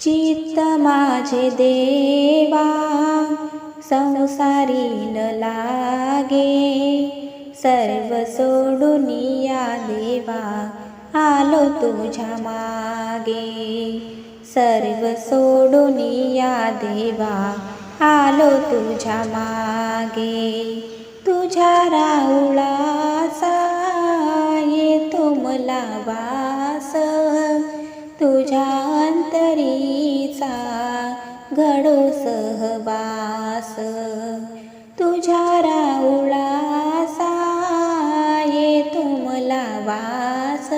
चित्त माझे देवा संसारी न लागे. सर्व सोडून या देवा आलो तुझ्या मागे. सर्व सोडून या देवा आलो तुझ्या मागे. तुझ्या राऊळाचा येतो मला वा तुझ्या अंतरीचा घडो सहवास. तुझ्या राऊळासा येतो मला वास.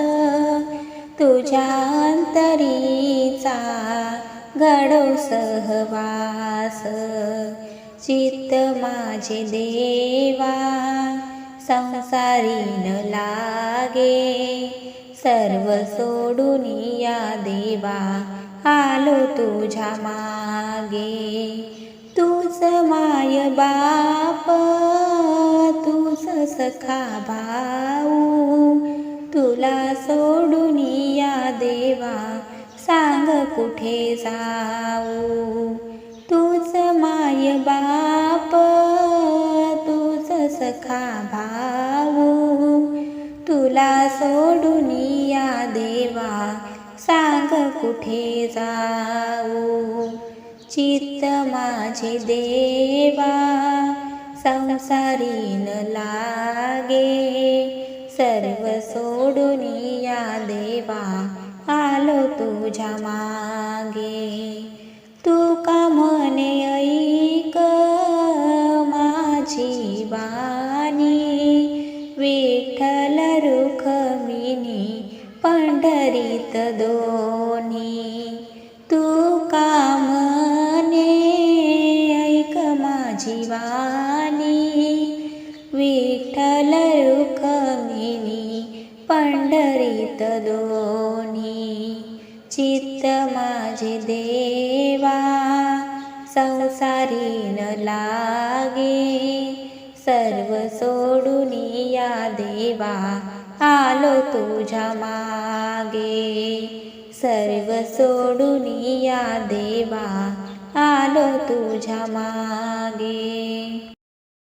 तुझ्या अंतरीचा घडो सहवास. चित्त माझे देवा संसारी न लागे. सर्व सोडून या देवा. आलो तुझ्या मागे. तूच माय बाप तूच सखा भाऊ. तुला सोडून या देवा सांग कुठे जाऊ? तूच माय बाप तूच सखा भाऊ. तुला सोडून या देवा सांग कुठे जाऊ? चित्त माझे देवा संसारी न लागे. सर्व सोडून या देवा आलो तुझ्या मागे. करीत दोन्ही. तू काम ऐक माझी वाणी. विठ्ठल रुखमिनी पंढरीत दोन्ही. चित्त माझे देवा संसारी न लागे. सर्व सोडून या देवा आलो तुझ्या मागे. सर्व सोडून या देवा आलो तुझ्या मागे.